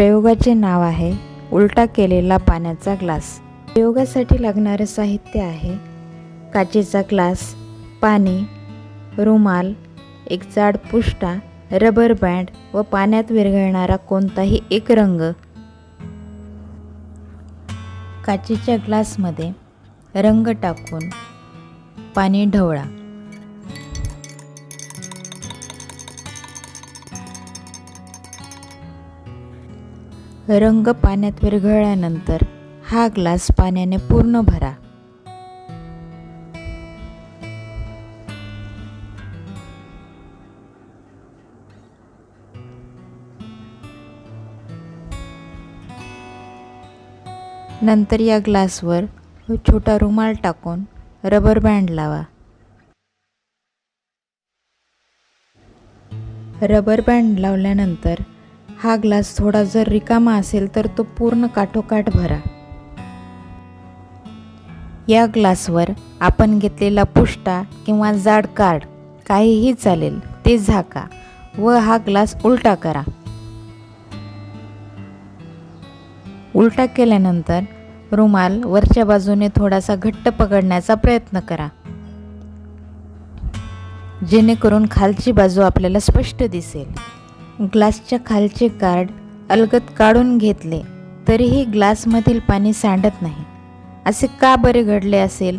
प्रयोगाचे नाव आहे उलटा केलेला पाण्याचा ग्लास. प्रयोगासाठी लागणारं साहित्य आहे काचेचा ग्लास पाणी रुमाल एक जाड पुष्टा रबर बँड व पाण्यात विरघळणारा कोणताही एक रंग. काचेच्या ग्लासमध्ये रंग टाकून पाणी ढवळा. रंग पाण्यात विरघळल्यानंतर हा ग्लास पाण्याने पूर्ण भरा. नंतर या ग्लासवर छोटा रुमाल टाकून रबर बँड लावा. रबर बँड लावल्यानंतर हा ग्लास थोडा जर रिकामा असेल तर तो पूर्ण काठोकाठ भरा. या ग्लासवर आपण घेतलेला पुष्टा किंवा जाड कार्ड काहीही चालेल ते झाका व हा ग्लास उलटा करा. उलटा केल्यानंतर रुमाल वरच्या बाजूने थोडासा घट्ट पकडण्याचा प्रयत्न करा. जेणेकरून खालची बाजू आपल्याला स्पष्ट दिसेल. ग्लासच्या खालचे कार्ड अलगत काढून घेतले तरीही ग्लासमधील पाणी सांडत नाही. असे का बरे घडले असेल?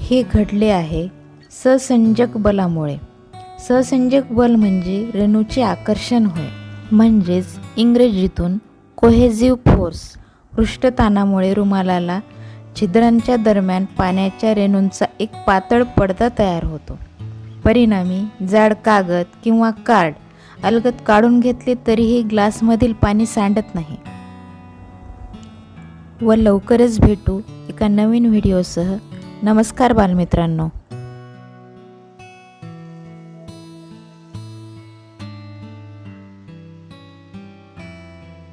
हे घडले आहे ससंजक बलामुळे. ससंजक बल म्हणजे रेणूचे आकर्षण होय. म्हणजेच इंग्रजीतून कोहेझिव्ह फोर्स पृष्ठताणामुळे रुमालाला छिद्रांच्या दरम्यान पाण्याच्या रेणूंचा एक पातळ पडदा तयार होतो. परिणामी जाड कागद किंवा कार्ड अलगद काढून घेतले तरीही ग्लासमधील पाणी सांडत नाही. व लवकरच भेटू एका नवीन व्हिडिओसह. नमस्कार बालमित्रांनो.